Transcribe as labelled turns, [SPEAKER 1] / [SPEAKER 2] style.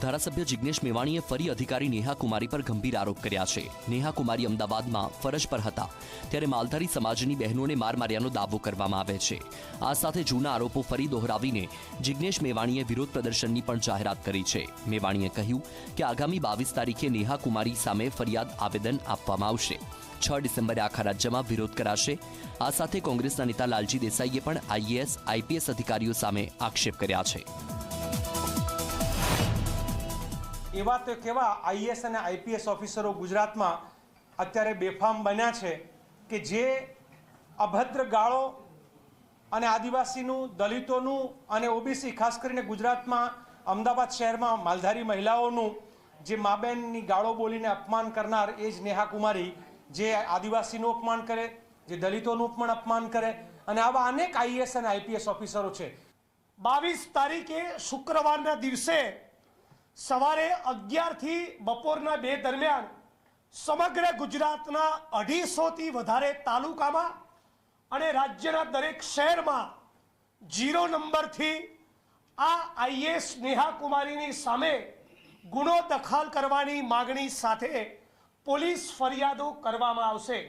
[SPEAKER 1] ધારાસભ્ય જિગ્નેશ મેવાણીએ ફરી અધિકારી નેહા કુમારી પર ગંભીર આરોપ કર્યા છે. નેહા કુમારી અમદાવાદમાં ફરજ પર હતા. ત્યારે માલધારી સમાજની બહેનોને માર માર્યાનો દાવો કરવામાં આવે છે. આ સાથે જૂના આરોપો ફરી દોહરાવીને જિગ્નેશ મેવાણીએ વિરોધ પ્રદર્શનની પણ જાહેરાત કરી છે. મેવાણીએ કહ્યું કે આગામી બાવીસ તારીખે નેહા કુમારી સામે ફરિયાદ આવેદન આપવામાં આવશે. છ ડિસેમ્બરે આખા રાજ્યમાં વિરોધ કરાશે. આ સાથે કોંગ્રેસના નેતા લાલજી દેસાઈએ પણ આઈએએસ, આઈપીએસ અધિકારીઓ સામે આક્ષેપ કર્યા છે.
[SPEAKER 2] એવા તો કેવા આઈએસ અને આઈપીએસ ઓફિસરો ગુજરાતમાં અત્યારે બેફામ બન્યા છે કે જે અભદ્ર ગાળો અને આદિવાસીનું, દલિતોનું અને ઓબીસી, ખાસ કરીને ગુજરાતમાં, અમદાવાદ શહેરમાં માલધારી મહિલાઓનું જે માબેનની ગાળો બોલીને અપમાન કરનાર એ જ નેહા કુમારી, જે આદિવાસીનું અપમાન કરે, જે દલિતોનું પણ અપમાન કરે અને આવા અનેક આઈએસ અને આઈપીએસ ઓફિસરો છે.
[SPEAKER 3] બાવીસ તારીખે શુક્રવારના દિવસે સવારે અગિયારથી બપોરના બે દરમિયાન સમગ્ર ગુજરાતના અઢીસોથી વધારે તાલુકામાં અને રાજ્યના દરેક શહેરમાં જીરો નંબરથી આ આઈએસ નેહા કુમારીની સામે ગુનો દખલ કરવાની માગણી સાથે પોલીસ ફરિયાદો કરવામાં આવશે.